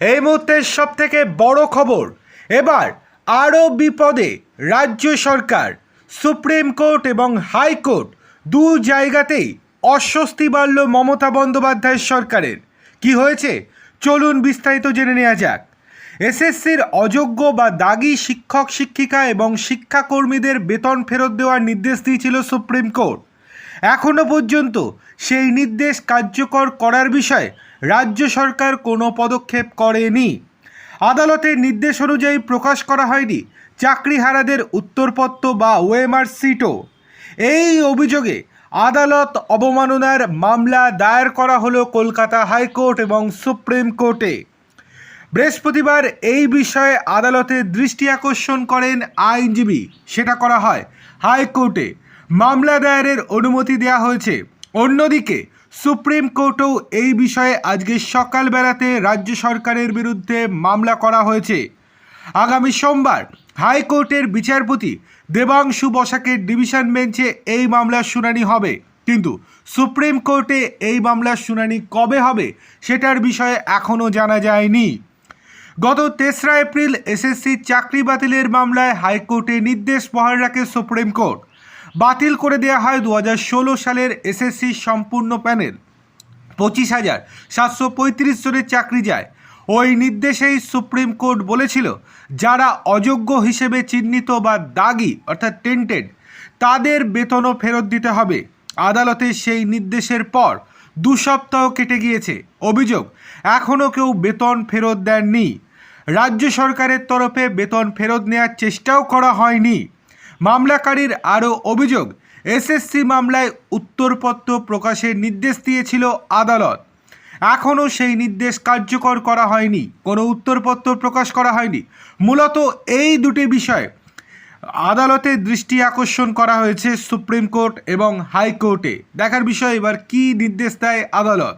এই মুহূর্তের সব থেকে বড় খবর। এবার আরও বিপদে রাজ্য সরকার, সুপ্রিম কোর্ট এবং হাইকোর্ট দু জায়গাতেই অস্বস্তি বাড়ল মমতা বন্দ্যোপাধ্যায়ের সরকারের। কি হয়েছে? চলুন বিস্তারিত জেনে নেওয়া যাক। এসএসসির অযোগ্য বা দাগি শিক্ষক, শিক্ষিকা এবং শিক্ষাকর্মীদের বেতন ফেরত দেওয়ার নির্দেশ দিয়েছিল সুপ্রিম কোর্ট। এখনও পর্যন্ত সেই নির্দেশ কার্যকর করার বিষয়ে রাজ্য সরকার কোনো পদক্ষেপ করেনি। আদালতের নির্দেশ অনুযায়ী প্রকাশ করা হয়নি চাকরিহারাদের উত্তরপত্র বা ওএমআর সিটও। এই অভিযোগে আদালত অবমাননার মামলা দায়ের করা হলো কলকাতা হাইকোর্ট এবং সুপ্রিম কোর্টে। বৃহস্পতিবার এই বিষয়ে আদালতের দৃষ্টি আকর্ষণ করেন আইনজীবী। সেটা করা হয় হাইকোর্টে। মামলা দায়েরের অনুমতি দেওয়া হয়েছে। অন্যদিকে, সুপ্রিম কোর্টও এই বিষয়ে আজকে সকালবেলাতে রাজ্য সরকারের বিরুদ্ধে মামলা করা হয়েছে। আগামী সোমবার হাইকোর্টের বিচারপতি দেবাংশু বসাকের ডিভিশন বেঞ্চে এই মামলার শুনানি হবে। কিন্তু সুপ্রিম কোর্টে এই মামলার শুনানি কবে হবে সেটার বিষয়ে এখনও জানা যায়নি। গত তেসরা এপ্রিল এসএসসি চাকরি বাতিলের মামলায় হাইকোর্টে নির্দেশ বহাল রাখে সুপ্রিম কোর্ট। বাতিল করে দেওয়া হয় দু হাজার ষোলো সালের এসএসসি সম্পূর্ণ প্যানেল। পঁচিশ হাজার সাতশো পঁয়ত্রিশ জনের চাকরি যায়। ওই নির্দেশেই সুপ্রিম কোর্ট বলেছিল, যারা অযোগ্য হিসেবে চিহ্নিত বা দাগি, অর্থাৎ টেন্টেড, তাদের বেতনও ফেরত দিতে হবে। আদালতে সেই নির্দেশের পর দু সপ্তাহ কেটে গিয়েছে। অভিযোগ, এখনও কেউ বেতন ফেরত দেননি। রাজ্য সরকারের তরফে বেতন ফেরত নেওয়ার চেষ্টাও করা হয়নি। মামলাকারীর আরও অভিযোগ, এসএসসি মামলায় উত্তরপত্র প্রকাশের নির্দেশ দিয়েছিল আদালত। এখনও সেই নির্দেশ কার্যকর করা হয়নি, কোনো উত্তরপত্র প্রকাশ করা হয়নি। মূলত এই দুটি বিষয় আদালতের দৃষ্টি আকর্ষণ করা হয়েছে সুপ্রিম কোর্ট এবং হাইকোর্টে। দেখার বিষয় এবার কী নির্দেশ দেয় আদালত?